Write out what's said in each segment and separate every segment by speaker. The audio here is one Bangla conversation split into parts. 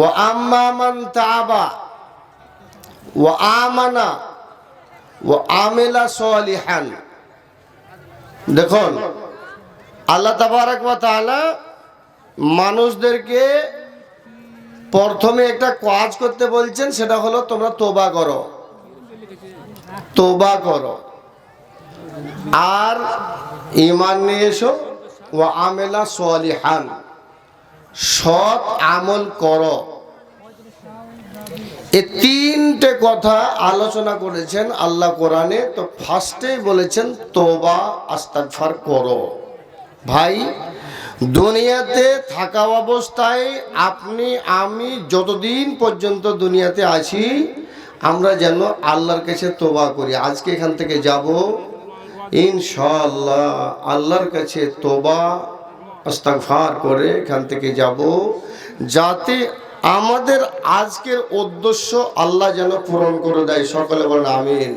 Speaker 1: ও আম্মা তাবা ও আমানা ও আমেলা সলিহান। দেখুন, আল্লাহ তাবারক তাআলা মানুষদেরকে প্রথমে একটা কাজ করতে বলছেন, সেটা হলো তোমরা তোবা করো। তোবা করো। আর ইমান নিয়ে এসো ও আমেলা সলিহান। সৎ আমল করো। এই তিনটে কথা আলোচনা করেছেন আল্লাহ কোরআনে। তো ফার্স্টেই বলেছেন, তোবা, আস্তাগফার করো। ভাই, দুনিয়াতে থাকা অবস্থায় আপনি, আমি যতদিন পর্যন্ত দুনিয়াতে আছি, আমরা যেন আল্লাহর কাছে তোবা করি। আজকে এখান থেকে যাব। ইনশাল্লাহ আল্লাহর কাছে তোবা, আস্তাগফার করে এখান থেকে যাব। যাতে আমাদের আজকের উদ্দেশ্য আল্লাহ যেন পূরণ করে দেয় সকলে বলেন আমিন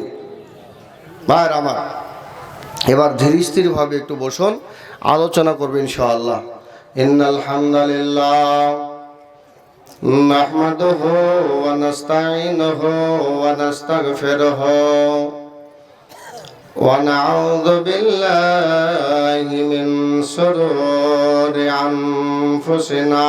Speaker 1: ভাইর আমার এবার ধীর স্থির ভাবে একটু বসুন আলোচনা করবেন ইনশাআল্লাহ ইন্নাল হামদুলিল্লাহ নাহমাদুহু ওয়া নাস্তাঈনুহু ওয়া নাস্তাগফিরুহু ونعوذ بالله من شرور أنفسنا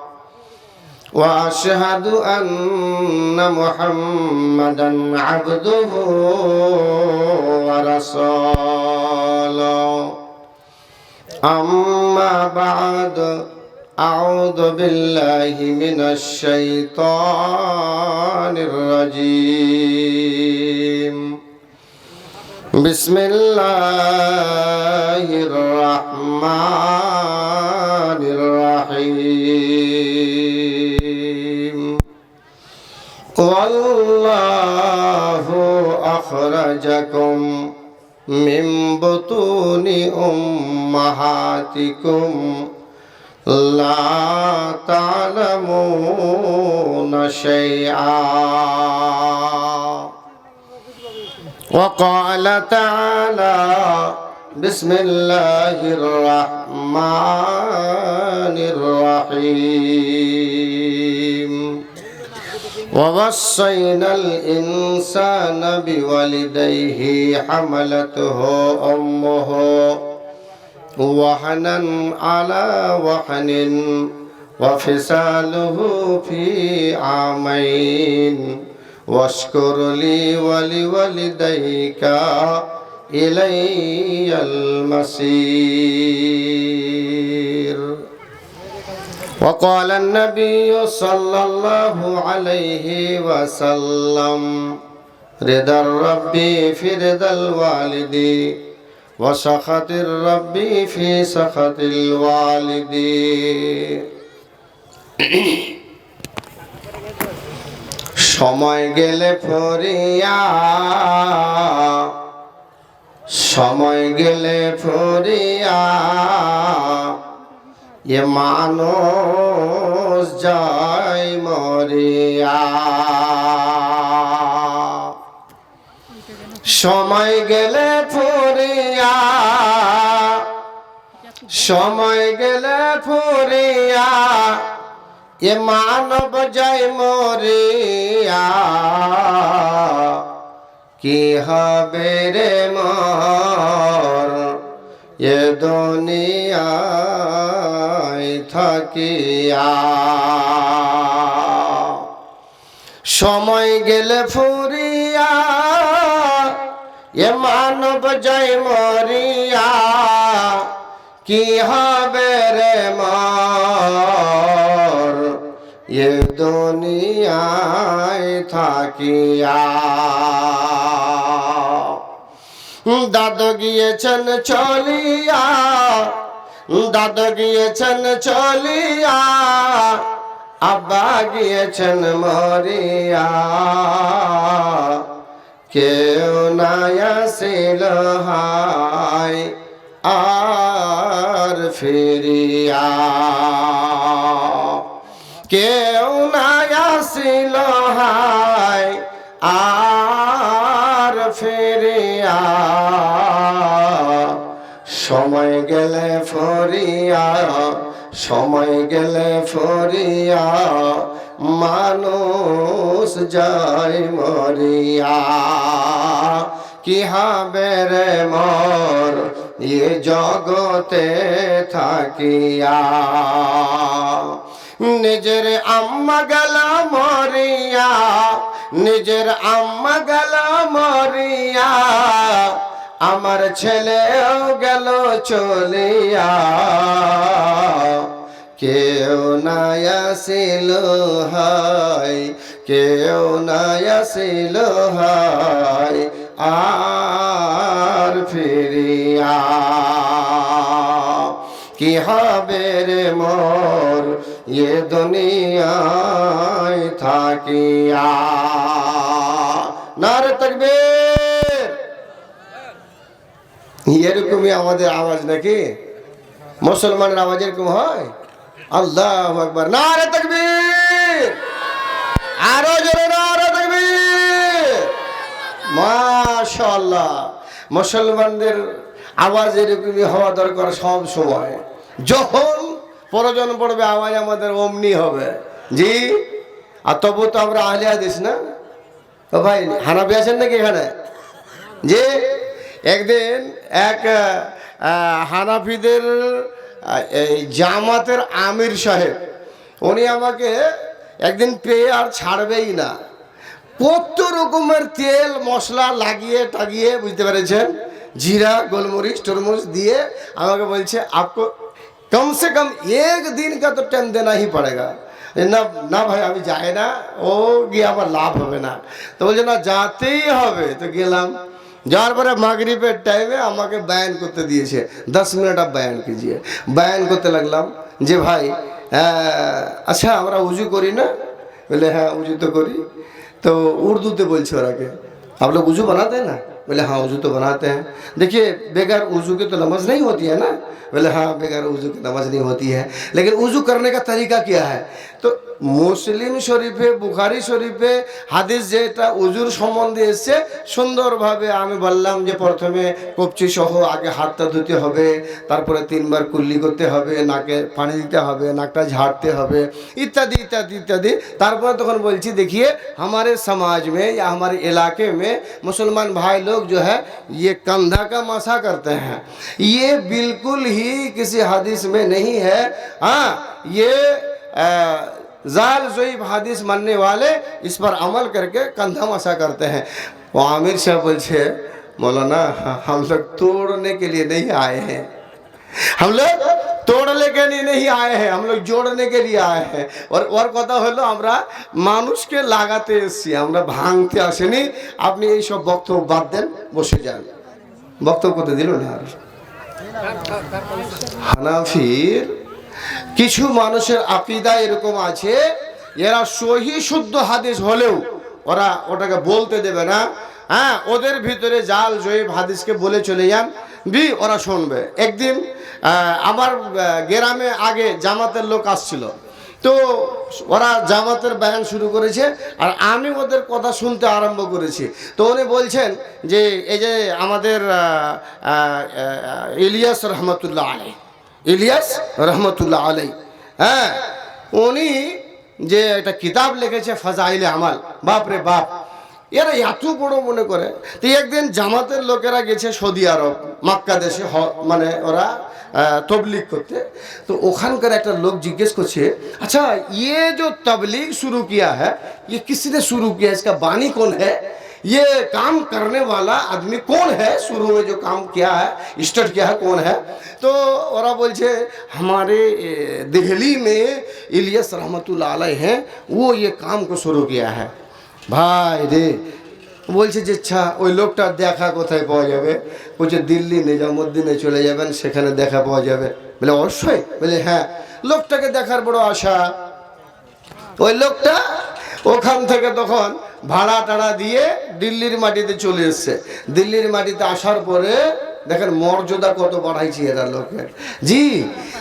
Speaker 1: واشهد ان محمدا عبده ورسوله اما بعد اعوذ بالله من الشيطان الرجيم بسم الله الرحمن أخرجكم من بطون أمهاتكم. لا تعلمون شيئا. وقال تعالى بسم الله الرحمن الرحيم. ووصينا الإنسان بوالديه حملته أمه وحنا على وحن وفصاله في عامين واشكر لي ولوالديك إلي المصير وقال النبي صلى الله عليه وسلم رضا الرب في رضا الوالد وسخط الرب في سخط الوالد সময় গেলে ফরিয়া সময় গেলে ফরিয়া এ মানুষ যায় মরিয়া। সময় গেলে ফুরিয়া। সময় গেলে ফুরিয়া। এ মানব যায় মরিয়া। কি হবে রে মর এ দুনিয়ায় থাকিয়া সময় গেলে ফুরিয়া, এ মানব জয় মরিয়া। কি হবে রে মর? এ দুনিয়ায় থাকিয়া। দাদু গিয়েছেন চলিয়া দাদু গিয়েছেন চলিয়া আব্বা গিয়েছেন মরিয়া। কেউ নায়াসিল হাই আর ফিরিয়া। কেউ গেলে ফরিয়া, সময় গেলে ফরিয়া, মানুষ যায় মরিয়া। কি হবে রে মর, এ জগতে থাকিয়া? নিজের আম্মা গেল মরিয়া, নিজের আম্মা গেল মরিয়া। আমার ছেলেও গেল চলিয়া। কেউ নাই হাই, কেউ নাই আসিল হাই, আর ফিরিয়া। কি হবে রে মোর এ দুনিয়ায় থাকিয়া? না রে তকবীর এরকমই আমাদের আওয়াজ নাকি? মুসলমানের আওয়াজ এরকম হয়? আল্লাহ আকবার। না রে তকবীর! আরও জোরে না রে তকবীর! মাশাআল্লাহ। মুসলমানদের আওয়াজ এরকমই হওয়া দরকার সব সময়। যখন প্রয়োজন পড়বে আওয়াজ আমাদের অমনি হবে। জি? আর তবু তো আমরা আহলে হাদিস না? ও ভাই হানাবি আছেন নাকি এখানে? যে একদিন এক হানাফিদের এই জামাতের আমির সাহেব, উনি আমাকে একদিন পেয়ে আর ছাড়বেই না। কত রকমের তেল, মশলা লাগিয়ে টাগিয়ে, বুঝতে পেরেছেন? জিরা, গোলমরিচ টরমুজ দিয়ে আমাকে বলছে, আপকো কম সে কম এক দিন তো টাইম দেনা হি পড়েগা? না না ভাই, আমি যাই না। ও গিয়ে আমার লাভ হবে না। তো বলছে, না, যাতেই হবে। তো গেলাম। যাওয়ার পরে মাগরিবের টাইমে আমাকে বয়ান করতে দিয়েছে দশ মিনিট আপ বয়ান কিজিয়ে বয়ান করতে লাগলাম যে ভাই আহ, আচ্ছা আমরা উজু করি না বলে হ্যাঁ উজু তো করি तो उर्दू तो बोल छोरा आप लोग वजू बनाते हैं ना बोले हाँ वजू तो बनाते हैं देखिए बेगर वजू की तो नमाज नहीं होती है ना बोले हाँ बेगर वजू की नमाज नहीं होती है लेकिन वजू करने का तरीका क्या है तो মুসলিম শরীফে বুখারি শরীফে হাদিস যেটা উজুর সম্বন্ধে এসছে সুন্দরভাবে আমি বললাম যে প্রথমে কপচি সহ আগে হাতটা ধুতে হবে তারপরে তিনবার কুল্লি করতে হবে নাকে পানি দিতে হবে নাকটা ঝাড়তে হবে इत्यादि इत्यादि इत्यादि তারপরে তখন বলছি देखिए हमारे समाज में या हमारे इलाके में मुसलमान भाई लोग जो है ये कंधा का मसा करते हैं ये बिल्कुल ही किसी हदीस में नहीं है हाँ ये अ, जाल जईब हादिस मानने वाले इस पर अमल करके कंधा मसा करते हैं। वो आमिर शाह बोलछे मौलाना, हम लोग तोड़ने के लिए नहीं आए हैं। हम लोग তোড়লে কে নিয়ে নেই আয়ে হ্যাঁ আমরা জোড়নে কে নিয়ে আয়ে হ্যাঁ ওর ওর কথা হলো আমরা মানুষকে লাগাতে এসছি আমরা ভাঙতে আসেনি আপনি এই সব বক্তব্য বাদ দেন বসে যান বক্তব্য করতে দিল না আর হানাফির কিছু মানুষের আকিদা এরকম আছে, এরা সহি শুদ্ধ হাদিস হলেও ওরা ওটাকে বলতে দেবে না। হ্যাঁ ওদের ভিতরে জাল, জয়ীব হাদিসকে বলে চলে যান বি ওরা শুনবে। একদিন আমার গ্রামে আগে জামাতের লোক আসছিল। তো ওরা জামাতের বয়ান শুরু করেছে আর আমি ওদের কথা শুনতে আরম্ভ করেছি। তো উনি বলছেন যে, এই যে আমাদের ইলিয়াস রহমতুল্লাহ আলাই ইলিয়াস রহমতুল্লাহ আলাই হ্যাঁ উনি যে একটা কিতাব লিখেছে, ফাজাইলে আমাল। বাপ রে বাপ। এরা এত বড় মনে করে তো একদিন জামাতের লোকেরা গেছে সৌদি আরব, মাক্কা দেশে মানে ওরা তবলিক করতে। তো ওখানকার একটা লোক জিজ্ঞেস করছে আচ্ছা ইয়ে যে তবলিক শুরু কিয়া হ্যাঁ ইয়ে কিসিনে শুরু কিয়া ইসকা বাণী কোন হ্যাঁ? ये काम करने वाला आदमी कौन है शुरू में जो काम किया है स्टार्ट किया है कौन है तो ওরা বলছে हमारे ए, दिल्ली में इलियस रहमतुल्लाह अलैह हैं वो ये काम को शुरू किया है ভাই রে বলছে যে আচ্ছা ওই লোকটার দেখা কোথায় পাওয়া যাবে বলছে দিল্লি নিজামুদ্দিনে চলে যাবেন সেখানে দেখা পাওয়া যাবে বলে অবশ্যই বলে হ্যাঁ লোকটাকে দেখার বড় আশা ওই লোকটা ওখান থেকে তখন ভাড়া টাড়া দিয়ে দিল্লির মাটিতে চলে এসছে। দিল্লির মাটিতে আসার পরে দেখেন মর্যাদা কত বাড়াইছি এরা লোকের। জি,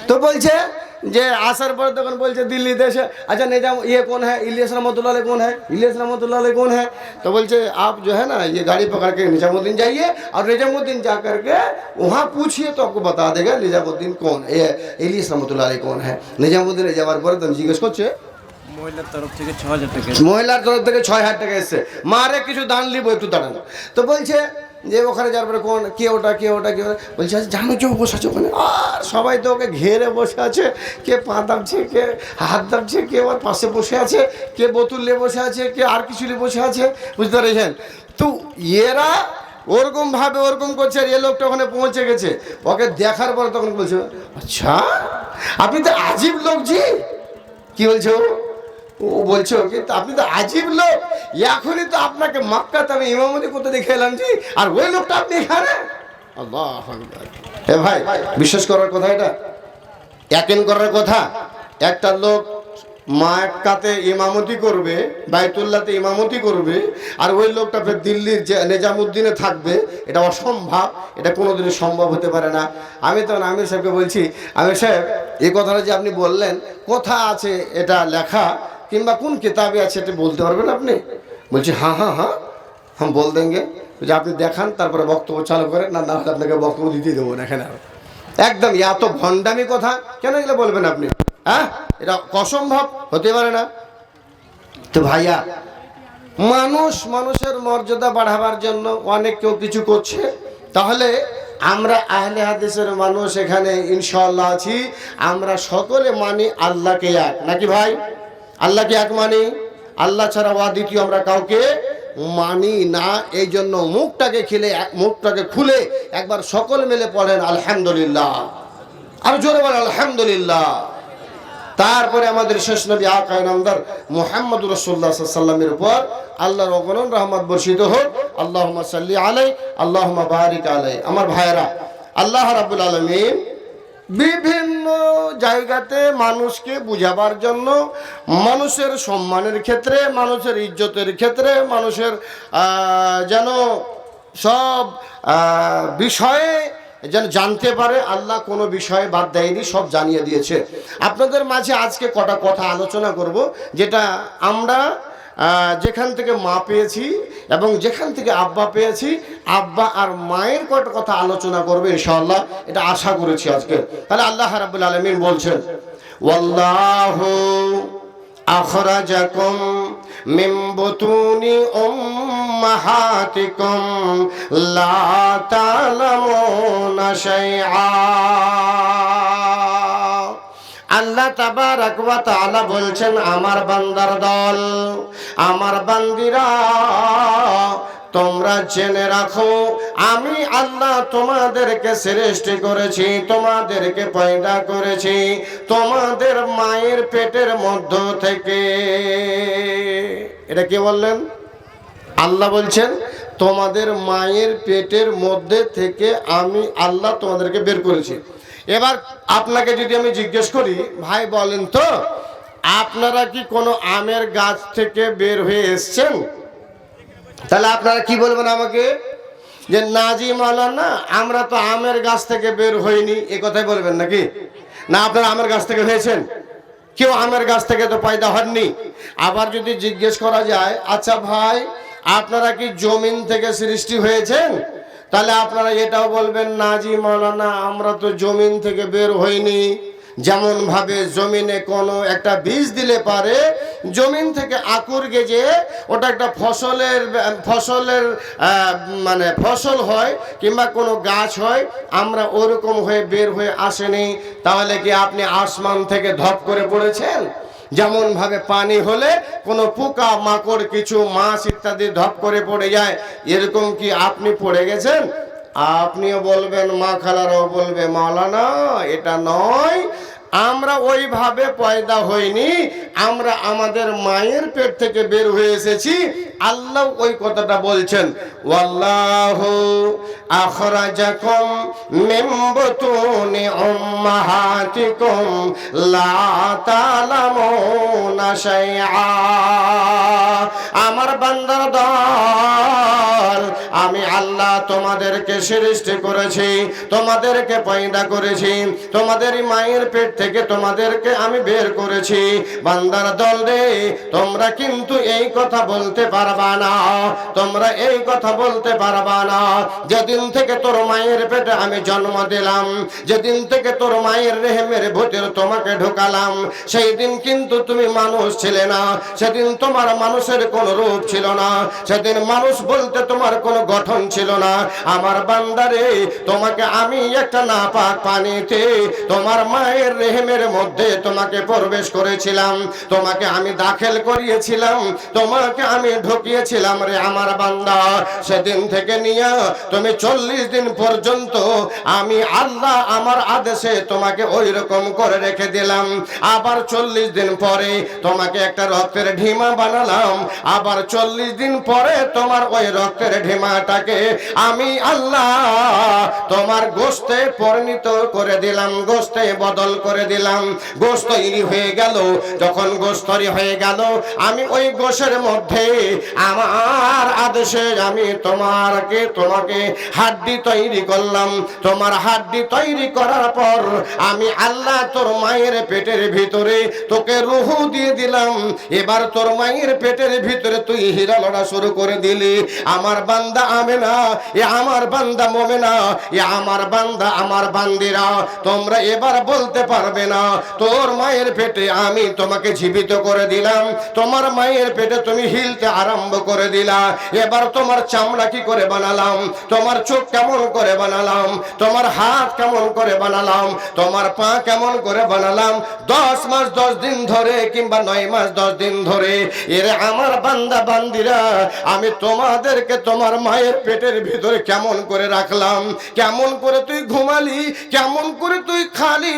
Speaker 1: তো বলছে যে আসার পরে তখন বলছে দিল্লিতে এসে আচ্ছা নেজাম ইয়ে কোন হ্যাঁ? ইলিয়াস রহমতুল্লাহ কোন হ্যাঁ? ইলিয়াস রহমতুল্লাহ কোন হ্যাঁ? তো বলছে, আপ যে হ্যাঁ না ইয়ে গাড়ি पकड़ के निजामुद्दीन जाइए और निजामुद्दीन जा करके वहाँ पूछिए तो आपको बता देगा निजामुद्दीन कौन ইলিয়াস রহমতুল্লাহ রহমতুল্লাহ কোন হ্যাঁ? নিজামুদ্দিনে যাওয়ার পরে তখন জিজ্ঞেস করছে
Speaker 2: মহিলার তরফ থেকে
Speaker 1: ছয় হাজার টাকা এসছে। মারে কিছু দান লিব একটু দাঁড়ান। তো বলছে যে ওখানে যাওয়ার পরে কোন কে ওটা কে ওটা কে ওটা? বলছে আচ্ছা, জানো কেউ বসে আছে ওখানে? আর সবাই তো ওকে ঘেরে বসে আছে। কে পা দাবছে কে হাত দাবছে কে ওর পাশে বসে আছে কে বোতল নিয়ে বসে আছে কে আর কিছু নিয়ে বসে আছে। বুঝতে পেরেছেন? তো এরা ওরকম ভাবে ওরকম করছে আর এ লোকটা ওখানে পৌঁছে গেছে। ওকে দেখার পরে তখন বলছে আচ্ছা আপনি তো আজীব লোক জি? কি বলছো ও বলছো কিন্তু আপনি তো আজীব লোক। এখনই তো আপনাকে মক্কাতে আমি ইমামতি করতে দেখে এলাম জি আর ওই লোকটা আপনি এখানে? আল্লাহ। এ ভাই, বিশ্বাস করার কথা এটা? একেন করার কথা? একটা লোক মাক্কাতে ইমামতি করবে, বাইতুল্লাতে ইমামতি করবে, আর ওই লোকটা ফের দিল্লির যে নিজামুদ্দিনে থাকবে, এটা অসম্ভব, এটা কোনোদিনই সম্ভব হতে পারে না। আমি তখন আমির সাহেবকে বলছি, আমির সাহেব এই কথাটা যে আপনি বললেন, কোথা আছে এটা লেখা? কিংবা কোন কিতাবে আছে এটা বলতে পারবেন আপনি? বলছি হ্যাঁ হ্যাঁ হ্যাঁ হ্যাঁ বল দেঙ্গে যে আপনি দেখান, তারপরে বক্তব্য চালু করেন, না না আপনাকে বক্তব্য দিতেই দেবো না এখানে। একদম এত ভণ্ডামি কথা, কেন এগুলো বলবেন আপনি? হ্যাঁ এটা অসম্ভব, হতে পারে না। তো ভাইয়া, মানুষ মানুষের মর্যাদা বাড়াবার জন্য অনেক কেউ কিছু করছে, তাহলে আমরা আহলে হাদিসের মানুষ এখানে ইনশাআল্লাহ আছি, আমরা সকলে মানি আল্লাহকে এক, নাকি ভাই? আল্লাহকে এক মানি? আল্লাহ ছাড়া ওয়া দ্বিতীয় আমরা কাউকে মানি না? এই জন্য মুখটাকে খেলে, মুখটাকে খুলে একবার সকল মিলে পড়েন, আলহামদুলিল্লাহ। আর জোরে বলেন, আলহামদুলিল্লাহ। তারপরে আমাদের শেষ নবী আকায় নামদার মোহাম্মদ রসুল্লাহ সাল্লামের উপর আল্লাহর অগণন রহমত বর্ষিত হোক। আল্লাহ সাল্লি আলাই আল্লাহ বারিক আলাই আমার ভাইয়েরা, আল্লাহ রাবুল আলমিন বিভিন্ন জায়গাতে মানুষকে বুঝাবার জন্য মানুষের সম্মানের ক্ষেত্রে, মানুষের ইজ্জতের ক্ষেত্রে, মানুষের যেন সব বিষয়ে যেন জানতে পারে। আল্লাহ কোনো বিষয়ে বাদ দেয়নি, সব জানিয়ে দিয়েছে। আপনাদের মাঝে আজকে কটা কথা আলোচনা করব, যেটা আমরা যেখান থেকে মা পেয়েছি এবং যেখান থেকে আব্বা পেয়েছি আব্বা আর মায়ের কটা কথা আলোচনা করবে ইনশাআল্লাহ এটা আশা করেছি আজকে তাহলে আল্লাহ রাবুল আলমিন বলছেন ওয়াল্লাহু أخرجكم من بطون أمهاتكم لا تعلمون شيئا আল্লাহ তাআলা বলছেন, আমার বান্দার দল, আমার বান্দিরা, তোমরা জেনে রাখো, আমি আল্লাহ তোমাদেরকে সৃষ্টি করেছি, তোমাদেরকে পয়দা করেছি, তোমাদের মায়ের পেটের মধ্য থেকে। এটা কি বললেন? আল্লাহ বলছেন, তোমাদের মায়ের পেটের মধ্যে থেকে আমি আল্লাহ তোমাদেরকে বের করেছি। এবার আপনাকে যদি আমি জিজ্ঞেস করি, ভাই, বলেন তো, আপনারা কি কোনো আমের গাছ থেকে বের হয়ে এসছেন? তাহলে আপনারা কি বলবেন আমাকে? যে নাজি মালানা আমরা তো আমের গাছ থেকে বের হইনি। এ কথাই বলবেন নাকি? না, আপনারা আমের গাছ থেকে হয়েছেন। কেউ আমের গাছ থেকে তো পয়দা হননি। আবার যদি জিজ্ঞেস করা যায় আচ্ছা ভাই, আপনারা কি জমিন থেকে সৃষ্টি হয়েছেন? তাহলে আপনারা এটাও বলবেন না জি মাওলানা, আমরা তো জমিন থেকে বের হইনি। যেমন ভাবে জমিনে কোনো একটা বীজ দিলে পারে, জমিন থেকে আকুর গেজে ওটা একটা ফসলের ফসলের মানে ফসল হয় কিংবা কোনো গাছ হয়, আমরা ওরকম হয়ে বের হয়ে আসেনি। তাহলে কি আপনি আসমান থেকে ধপ করে পড়েছেন? যেমন ভাবে পানি হলে কোনো পোকা, মাকড়, কিছু মাছ ইত্যাদি ধপ করে পড়ে যায়। এরকম কি আপনি পড়ে গেছেন? আপনিও বলবেন, মা খালারাও বলবে, মাওলানা, এটা নয়। আমরা ওইভাবে পয়দা হইনি, আমরা আমাদের মায়ের পেট থেকে বের হয়ে এসেছি। আল্লাহ ওই কথাটা বলছেন, ওয়াল্লাহু আমার বান্দার দল আমি আল্লাহ তোমাদেরকে সৃষ্টি করেছি, তোমাদেরকে পয়দা করেছি, তোমাদের মায়ের পেট থেকে তোমাদেরকে আমি বের করেছি। বান্দার দল রে, তোমরা কিন্তু এই কথা বলতে পারবা না, তোমরা এই কথা বলতে পারবা না। যেদিন থেকে তোর মায়ের পেটে আমি জন্ম দিলাম, যেদিন থেকে তোর মায়ের রেহেমের ভূতের তোমাকে ঢোকালাম, সেই দিন কিন্তু তুমি মানুষ ছিলে না, সেদিন তোমার মানুষের কোন রূপ ছিল না, সেদিন মানুষ বলতে তোমার কোনো গঠন ছিল না। আমার বান্দারে, তোমাকে আমি একটা নাপাক পানিতে তোমার মায়ের রেহেমের মধ্যে তোমাকে প্রবেশ করেছিলাম। তোমাকে আমি দাখিল করিয়েছিলাম। তোমাকে আমি ঢুকিয়েছিলাম রে আমার বান্দা। সেদিন থেকে নিয়ে তুমি চল্লিশ দিন পর্যন্ত আমি আল্লাহ আমার আদেশে তোমাকে ওই রকম করে রেখে দিলাম। আবার চল্লিশ দিন পরে তোমাকে একটা রক্তের ঢিমা বানালাম। আবার চল্লিশ দিন পরে তোমার ওই রক্তের ঢিমাটাকে আমি আল্লাহ তোমার গোস্তে পরিণত করে দিলাম গোস্তে বদল করে দিলাম। গোস্ত হয়ে গেল, যখন গোস্ত তৈরি হয়ে গেল, আমি ওই গোশের মধ্যে আমার আদেশে আমি তোমারকে, তোমাকে হাড্ডি তৈরি করলাম। তোমার হাড্ডি তৈরি করার পর আমি আল্লাহ তোর মায়ের পেটের ভিতরে তোকে রুহু দিয়ে দিলাম। এবার তোর মায়ের পেটের ভিতরে তুই হীরা লড়া শুরু করে দিলি। আমার বান্দা আমেনা, এ আমার বান্দা মোমেনা, এ আমার বান্দা আমার বান্দিরা। তোমরা এবার বলতে পারবে না, তোর মায়ের পেটে আমি তোমাকে জীবিত করে দিলাম, তোমার মায়ের পেটে তুমি হিলতে আরম্ভ করে দিলা। এবার তোমার চামড়া কি করে বানালাম, তোমার চোখ কেমন করে বানালাম, তোমার হাত কেমন করে বানালাম, তোমার পা কেমন করে বানালাম, দশ মাস, দশ দিন ধরে কিংবা নয় মাস, দশ দিন ধরে। এরে আমার বান্দা বান্দিরা, আমি তোমাদেরকে তোমার মায়ের পেটের ভিতরে কেমন করে রাখলাম? কেমন করে তুই ঘুমালি? কেমন করে তুই খালি?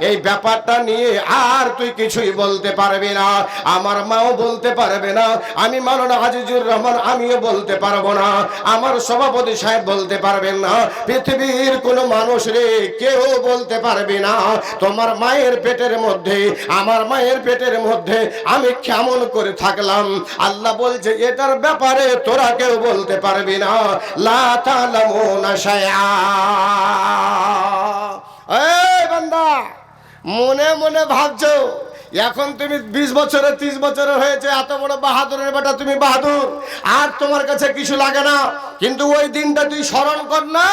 Speaker 1: এই ব্যাপারটা নিয়ে আর তুই কিছুই বলতে পারবি না। আমার মাও বলতে পারবে না। আমি মাওলানা আজিজুর রহমান, আমিও বলতে পারব না। আমার সভাপতি সাহেব বলতে পারবেন না। পৃথিবীর কোনো মানুষ রে, কেউ বলতে পারবে না। তোমার মায়ের পেটের মধ্যে, আমার মায়ের পেটের মধ্যে আমি কেমন করে থাকলাম? আল্লাহ বলছে এটার ব্যাপারে তোরা কেউ বলতে পারবি না। লাথা তালামুনা শাইআ। এই মনে মনে ভাবছ, এখন তুমি বিশ বছরের ত্রিশ বছরের হয়েছে, এত বড় বাহাদুরের বেটা তুমি বাহাদুর। আর তোমার কাছে কিছু লাগে না। কিন্তু ওই দিনটা তুই স্মরণ কর না।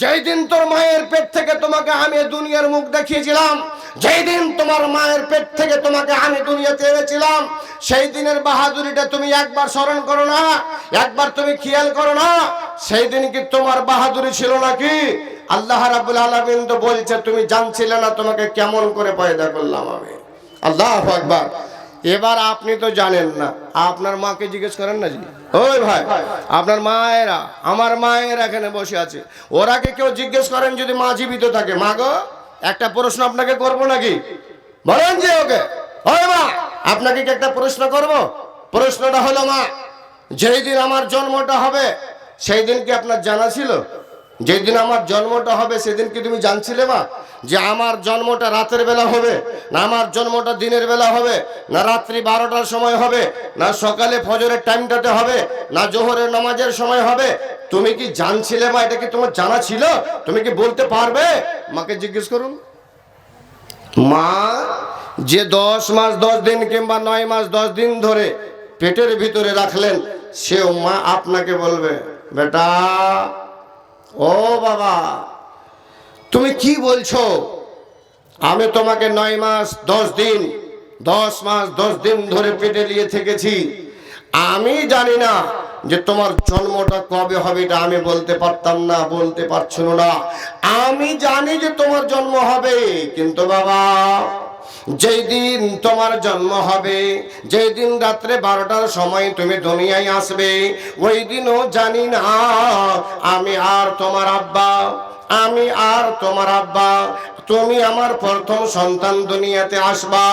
Speaker 1: যেই দিন তোর মায়ের পেট থেকে তোমাকে আমি দুনিয়ার মুখ দেখিয়েছিলাম যেই দিন তোমার মায়ের পেট থেকে তোমাকে আমি দুনিয়াতে এনেছিলাম, সেই দিনের বাহাদুরিটা তুমি একবার স্মরণ করো না, একবার তুমি খেয়াল করো না, সেই দিন কি তোমার বাহাদুরি ছিল নাকি? আল্লাহ রাবুল আলমিন তো বলছে, তুমি জানছিলে না তোমাকে কেমন করে পয়দা করলাম আমি। আল্লাহ একবার এবার আপনি তো জানেন না। আপনার মাকে জিজ্ঞেস করেন না জি ওই ভাই, আপনার মায়েরা, আমার মায়ের এখানে বসে আছে। ওরাকে কেউ জিজ্ঞেস করেন যদি মা জীবিত থাকে? মা গো, একটা প্রশ্ন আপনাকে করব নাকি? বলেন যে ওকে। ওই মা, আপনাকে কি একটা প্রশ্ন করব? প্রশ্নটা হলো মা, যেই দিন আমার জন্মটা হবে, সেই দিন কি আপনার জানা ছিল? যেদিন আমার জন্মটা হবে, সেদিন কি তুমি জানছিলে মা? যে আমার জন্মটা রাতের বেলা হবে, না আমার জন্মটা দিনের বেলা হবে, না রাত্রি বারোটার সময় হবে, না সকালে ফজরের টাইমটাতে হবে, না জোহরের নামাজের সময় হবে। তুমি কি জানছিলে মা? এটা কি তোমার জানা ছিল? তুমি কি বলতে পারবে? মাকে জিজ্ঞেস করুন। মা, যে দশ মাস দশ দিন কিংবা নয় মাস দশ দিন ধরে পেটের ভিতরে রাখলেন, সেও মা আপনাকে বলবে, বেটা ও বাবা, তুমি কি বলছো? আমি তোমাকে নয় মাস, দশ দিন, দশ মাস, দশ দিন ধরে পেটে নিয়ে থেকেছি। আমি জানি না যে তোমার জন্মটা কবে হবে, এটা আমি বলতে পারতাম না, বলতে পারছিল না। আমি জানি যে তোমার জন্ম হবে, কিন্তু বাবা যেই দিন তোমার জন্ম হবে যেই দিন রাত্রে বারোটার সময় তুমি দুনিয়ায় আসবে, ওই দিনও জানি না, আমি আর তোমার আব্বা, আমি আর তোমার আব্বা, তুমি আমার প্রথম সন্তান দুনিয়াতে আসবা,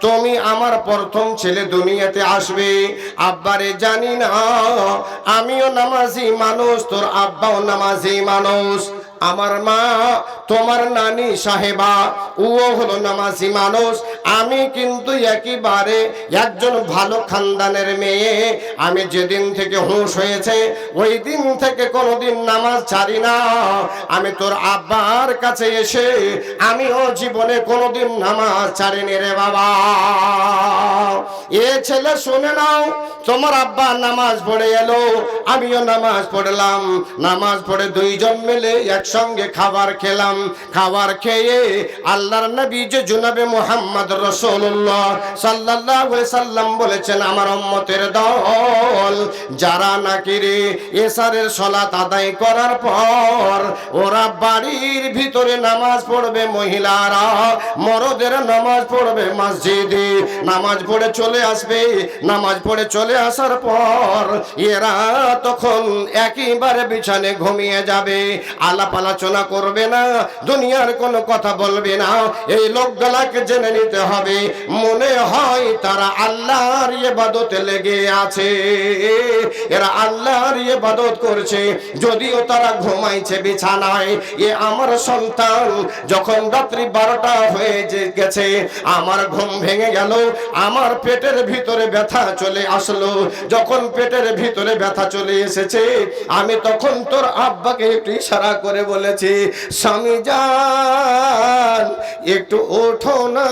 Speaker 1: তুমি আমার প্রথম ছেলে দুনিয়াতে আসবে। আব্বারে জানি না, আমিও নামাজি মানুষ, তোর আব্বাও নামাজি মানুষ, আমার মা তোমার নানি সাহেবা ও হলো নামাজি মানুষ। আমি কিন্তু একেবারে একজন ভালো খানদানের মেয়ে। আমি যেদিন থেকে হুঁশ হয়েছে, ওই দিন থেকে কোনোদিন নামাজ ছাড়ি না। আমি তোর আব্বার কাছে এসে আমিও জীবনে কোনোদিন নামাজ ছাড়িনি রে বাবা। এ ছেলে, শুনে নাও, তোমার আব্বা নামাজ পড়ে এলো, আমিও নামাজ পড়লাম। নামাজ পড়ে দুইজন মিলে একসঙ্গে খাবার খেলাম। খাবার খেয়ে আল্লাহর নবী যে জুনাবে মোহাম্মদ রসুল্লাহ আলাইহি সাল্লাম বলেছেন, আমার উম্মতের দল যারা নাকি রে এসারের সলাত আদায় করার পর ওরা বাড়ির ভিতরে নামাজ পড়বে, মহিলারা মরদের নামাজ পড়বে, মসজিদে নামাজ পড়ে চলে আসবে, নামাজ পড়ে চলে আসার পর এরা তখন একইবারে বিছানে ঘুমিয়ে যাবে, আলাপ আলোচনা করবে না দুনিয়ার কোনো কথা বলবে না। এই লোকগুলাকে জেনে নিতে হবে, মনে হয় তারা আল্লাহর ইবাদতে লেগে আছে। এরা আল্লাহর ইবাদত করছে, যদিও তারা ঘুমাইছে, বিছানায়। এ আমার সন্তান যখন রাত্রি বারোটা হয়ে গেছে, আমার ঘুম ভেঙে গেল, আমার পেটের ভিতরে ব্যথা চলে আসলো। যখন পেটের ভিতরে ব্যথা চলে এসেছে, আমি তখন তোর আব্বাকে একটু ইশারা করে বলেছি, স্বামী যান। একটু ওঠো না,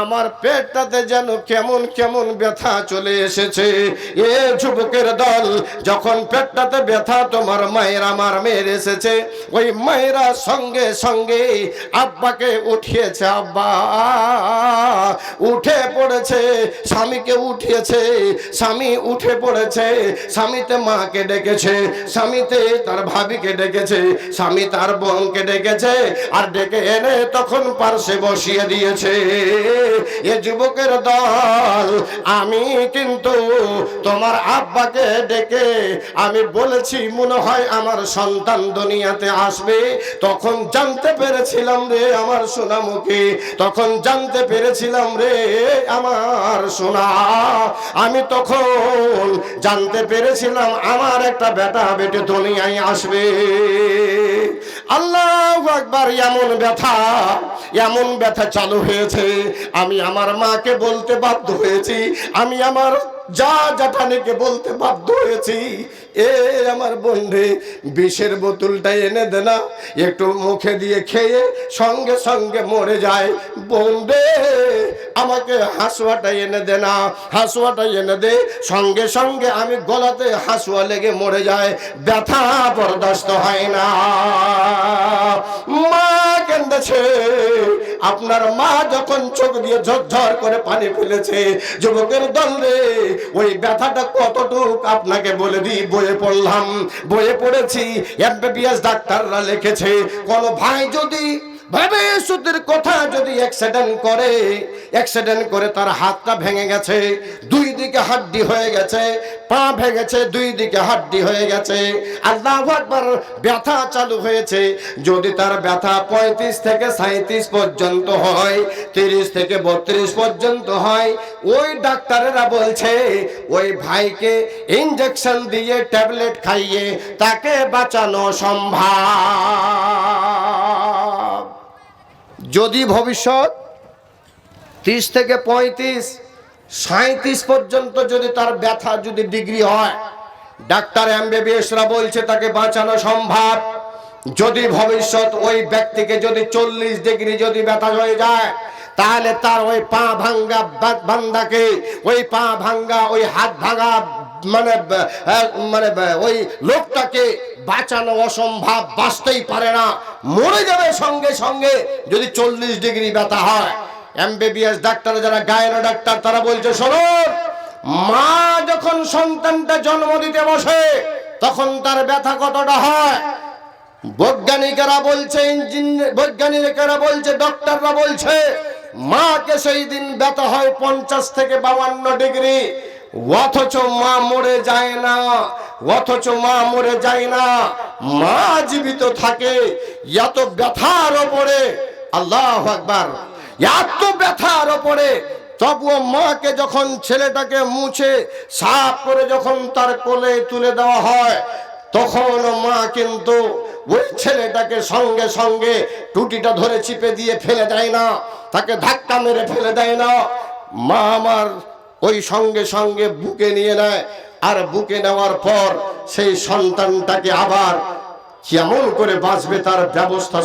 Speaker 1: আমার পেটটাতে যেন কেমন কেমন ব্যথা চলে এসেছে। এ যুবকের দল, যখন পেটটাতে ব্যথা তোমার মায়ের আমার মেয়ের এসেছে, ওই মায়েরা সঙ্গে সঙ্গে আব্বাকে উঠিয়েছে, আব্বা, উঠে পড়েছে, স্বামীকে উঠিয়েছে, স্বামী উঠে পড়েছে, স্বামীতে মাকে ডেকেছে, স্বামীতে তার ভাবিকে ডেকেছে, স্বামী তার বোনকে ডেকেছে আর ডেকে এনে তখন পার্শ্বে বসিয়ে দিয়েছে। এ যুবকের দল, আমি কিন্তু তোমার আব্বাকে ডেকে, আমি বলেছি, মনে হয় আমার সন্তান দুনিয়াতে আসবে। তখন জানতে পেরেছিলাম রে আমার সোনামুখী, তখন জানতে পেরেছিলাম রে আমার সোনা। আমি তখন জানতে পেরেছিলাম, আমার একটা বেটা বেটে দুনিয়ায় আসবে। আল্লাহ একবার, এমন ব্যথা এমন ব্যথা চালু হয়েছে। আমি আমার মাকে বলতে বাধ্য হয়েছি। আমি আমার যা জাটানিকে বলতে বাধ্য হয়েছি। এ আমার বন্ধে, বিষের বোতলটা এনে দে না, একটু মুখে দিয়ে খেয়ে সঙ্গে সঙ্গে মরে যায়। বন্ধে, আমাকে হাসুয়াটা এনে দে না, হাসুয়াটা এনে দে, সঙ্গে সঙ্গে আমি গলাতে হাসুয়া লেগে মরে যায়। ব্যথা বরদাস্ত হয় না। মা কেন্দেছে। আপনার মা যখন চোখ দিয়ে ঝরঝর করে পানি ফেলেছে, যুবকের দল রে ওই ব্যথাটা কতটুক আপনাকে বলে দিই, বয়ে পড়লাম। বইয়ে পড়েছি এমবিবিএস ডাক্তাররা লিখেছে, কোনো ভাই যদি ভবিষ্যতের কথা যদি অ্যাক্সিডেন্ট করে অ্যাক্সিডেন্ট করে তার হাতটা ভেঙে গেছে, দুই দিকে হাড্ডি হয়ে গেছে, পা ভেঙেছে, দুই দিকে হাড্ডি হয়ে গেছে। আল্লাহ একবার ব্যথা চালু হয়েছে। যদি তার ব্যথা পঁয়ত্রিশ থেকে সাঁত্রিশ পর্যন্ত হয়, তিরিশ থেকে বত্রিশ পর্যন্ত হয়, ওই ডাক্তারেরা বলছে, ওই ভাইকে ইঞ্জেকশন দিয়ে ট্যাবলেট খাইয়ে তাকে বাঁচানো সম্ভব যদি ভবিষ্যৎ ত্রিশ থেকে পঁয়ত্রিশ সাঁত্রিশ পর্যন্ত যদি তার ব্যথা যদি ডিগ্রি হয়, ডাক্তার এমবিবিএসরা বলছে তাকে বাঁচানো সম্ভব। যদি ভবিষ্যৎ ওই ব্যক্তিকে যদি চল্লিশ ডিগ্রি যদি ব্যথা হয়ে যায় তাহলে তার ওই পা ভাঙ্গা বান্দাকে, ওই পা ভাঙ্গা, ওই হাত ভাঙা মানে মানে ওই লোকটাকে বাঁচানো অসম্ভব, বাঁচতেই পারে না। মরে যাবে সঙ্গে সঙ্গে যদি চল্লিশ ডিগ্রি ব্যথা হয়। এমবিবিএস ডাক্তার, যারা গায়না ডাক্তার, তারা বলছে শোনো মা যখন সন্তানটা জন্ম দিতে বসে, তখন তার ব্যথা কতটা হয়? বৈজ্ঞানিকেরা বলছে, ইঞ্জিনিয়ার, বৈজ্ঞানিকেরা বলছে, ডক্টররা বলছে মাকে সেই দিন ব্যথা হয় পঞ্চাশ থেকে বাউান্ন ডিগ্রি। অথচ মা মরে যায় না, অথচ মা মরে যায় না। মা জীবিত থাকে, এত ব্যথার ওপরে, আল্লাহ একবার এত ব্যথার ওপরে। তবুও মাকে যখন ছেলেটাকে মুছে সাফ করে যখন তার কোলে তুলে দেওয়া হয় তখন মা কিন্তু ওই ছেলেটাকে সঙ্গে সঙ্গে টুটিটা ধরে চিপে দিয়ে ফেলে দেয় না, তাকে ধাক্কা মেরে ফেলে দেয় না। মা আমার ওই সঙ্গে সঙ্গে বুকে নিয়ে নেয়, আর বুকে নেওয়ার পর সেই সন্তানটাকে আবার কেমন করে বাঁচবে তার ব্যবস্থা